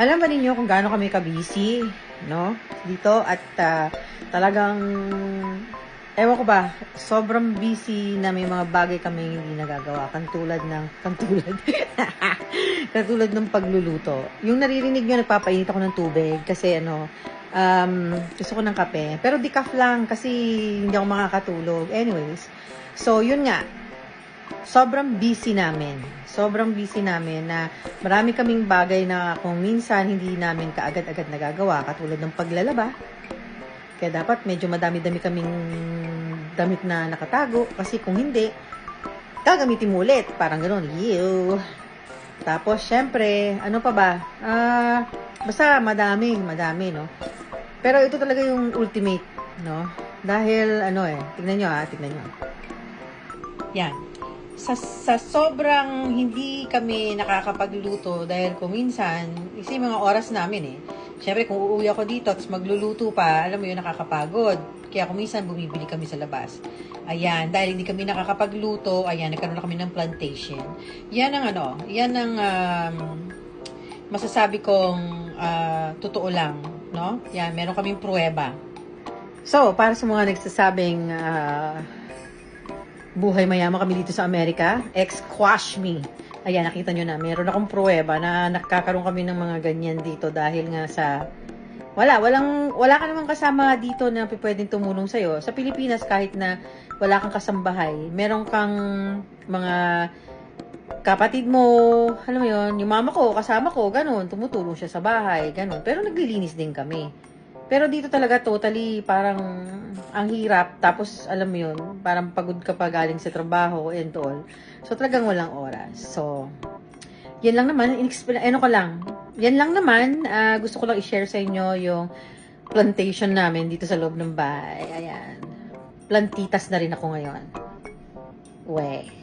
Alam ba ninyo kung gaano kami kabisi, no? Dito at ah, talagang ewan ko ba, sobrang busy na may mga bagay kami hindi nagagawa. Kantulad ng, kantulad, katulad ng pagluluto. Yung naririnig nyo, nagpapainit ako ng tubig kasi ano, um, gusto ko ng kape. Pero decaf lang kasi hindi ako makakatulog. Anyways, so yun nga, sobrang busy namin. Sobrang busy namin na marami kaming bagay na kung minsan hindi namin kaagad-agad nagagawa, katulad ng paglalaba. Kaya dapat medyo madami-dami kaming damit na nakatago kasi kung hindi, gagamitin mo ulit. Parang gano'n. Ew. Tapos, syempre, ano pa ba? Ah, basta madami, madami, no? Pero ito talaga yung ultimate, no? Dahil, ano eh, tignan nyo ah, tignan nyo. Yan. Sa, sa sobrang hindi kami nakakapagluto dahil kung minsan, kasi mga oras namin eh. Siyempre, kung uuwi ako dito at magluluto pa, alam mo yun, nakakapagod. Kaya kung minsan, bumibili kami sa labas. Ayan, dahil hindi kami nakakapagluto, ayan, nagkaroon na kami ng plantation. Yan ang ano, yan ang um, masasabi kong ah, totoo lang, no? Yan, meron kaming pruweba. So, para sa mga nagsasabing ah, buhay mayaman kami dito sa Amerika, ex-quash me. Ayan, nakita nyo na, meron akong pruweba na nakakaroon kami ng mga ganyan dito dahil nga sa wala, walang, wala ka namang kasama dito na pwedeng tumulong sa'yo. Sa Pilipinas, kahit na wala kang kasambahay, meron kang mga kapatid mo, alam mo yun, yung mama ko, kasama ko, ganun, tumutulong siya sa bahay, ganun. Pero naglilinis din kami. Pero dito talaga totally parang ang hirap. Tapos alam mo yun, parang pagod ka pa galing sa trabaho and all. So talagang walang oras. So, yan lang naman, ano ko lang. Yan lang naman, ah, gusto ko lang i-share sa inyo yung plantation namin dito sa loob ng bahay. Ayan. Plantitas na rin ako ngayon. We.